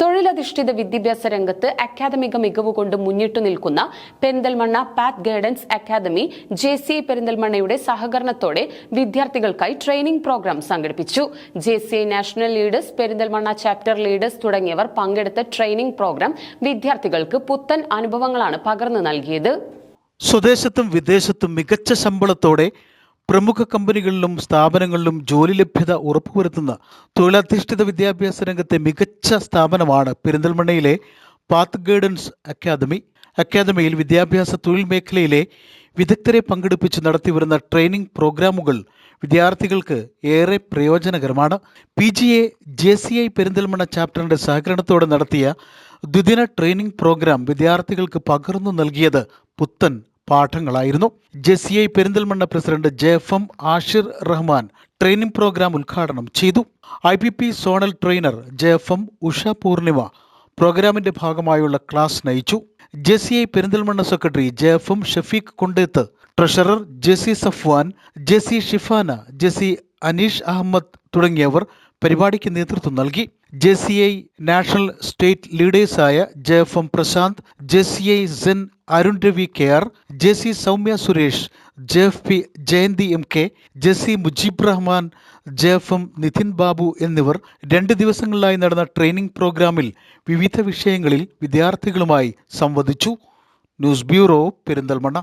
തൊഴിലധിഷ്ഠിത വിദ്യാഭ്യാസ രംഗത്ത് അക്കാദമിക മികവ് കൊണ്ട് മുന്നിട്ടു നിൽക്കുന്ന Perinthalmanna path guidance academy J C പെരിന്തൽമണ്ണയുടെ സഹകരണത്തോടെ വിദ്യാർത്ഥികൾക്കായി ട്രെയിനിംഗ് പ്രോഗ്രാം സംഘടിപ്പിച്ചു. J C national leaders Perinthalmanna chapter leaders തുടങ്ങിയവർ പങ്കെടുത്ത ട്രെയിനിംഗ് പ്രോഗ്രാം വിദ്യാർത്ഥികൾക്ക് പുത്തൻ അനുഭവങ്ങളാണ് പകർന്നു നൽകിയത്. സ്വദേശത്തും വിദേശത്തും മികച്ച ശമ്പളത്തോടെ പ്രമുഖ കമ്പനികളിലും സ്ഥാപനങ്ങളിലും ജോലി ലഭ്യത ഉറപ്പുവരുത്തുന്ന തൊഴിലധിഷ്ഠിത വിദ്യാഭ്യാസ രംഗത്തെ മികച്ച സ്ഥാപനമാണ് പെരിന്തൽമണ്ണയിലെ പാത്ത് ഗൈഡൻസ് അക്കാദമി. അക്കാദമിയിൽ വിദ്യാഭ്യാസ തൊഴിൽ മേഖലയിലെ വിദഗ്ധരെ പങ്കെടുപ്പിച്ച് നടത്തിവരുന്ന ട്രെയിനിംഗ് പ്രോഗ്രാമുകൾ വിദ്യാർത്ഥികൾക്ക് ഏറെ പ്രയോജനകരമാണ്. P G A J C I Perinthalmanna ചാപ്റ്ററിന്റെ സഹകരണത്തോടെ നടത്തിയ ദ്വിദിന ട്രെയിനിംഗ് പ്രോഗ്രാം വിദ്യാർത്ഥികൾക്ക് പകർന്നു നൽകിയത് പുത്തൻ പാഠങ്ങളായിരുന്നു. J C I Perinthalmanna president J F M Ashir Rahman training program ഉദ്ഘാടനം ചെയ്തു. I P P zonal trainer J F M Usha Poornima പ്രോഗ്രാമിന്റെ ഭാഗമായുള്ള ക്ലാസ് നയിച്ചു. J C I Perinthalmanna secretary J F M Shafeeq Kondeth treasurer J C Safwan J C Shifana J C Aneesh Ahammed തുടങ്ങിയവർ പരിപാടിക്ക് നേതൃത്വം നൽകി. J C I national state ലീഡേഴ്സായ J F M Prasanth J C I Sen Arun Ravi K R J C Soumya Suresh J F P Jayanthi M K J C Mujeeb Rahman J F M Nithin Babu എന്നിവർ രണ്ട് ദിവസങ്ങളിലായി നടന്ന training പ്രോഗ്രാമിൽ വിവിധ വിഷയങ്ങളിൽ വിദ്യാർത്ഥികളുമായി സംവദിച്ചു. News bureau Perinthalmanna.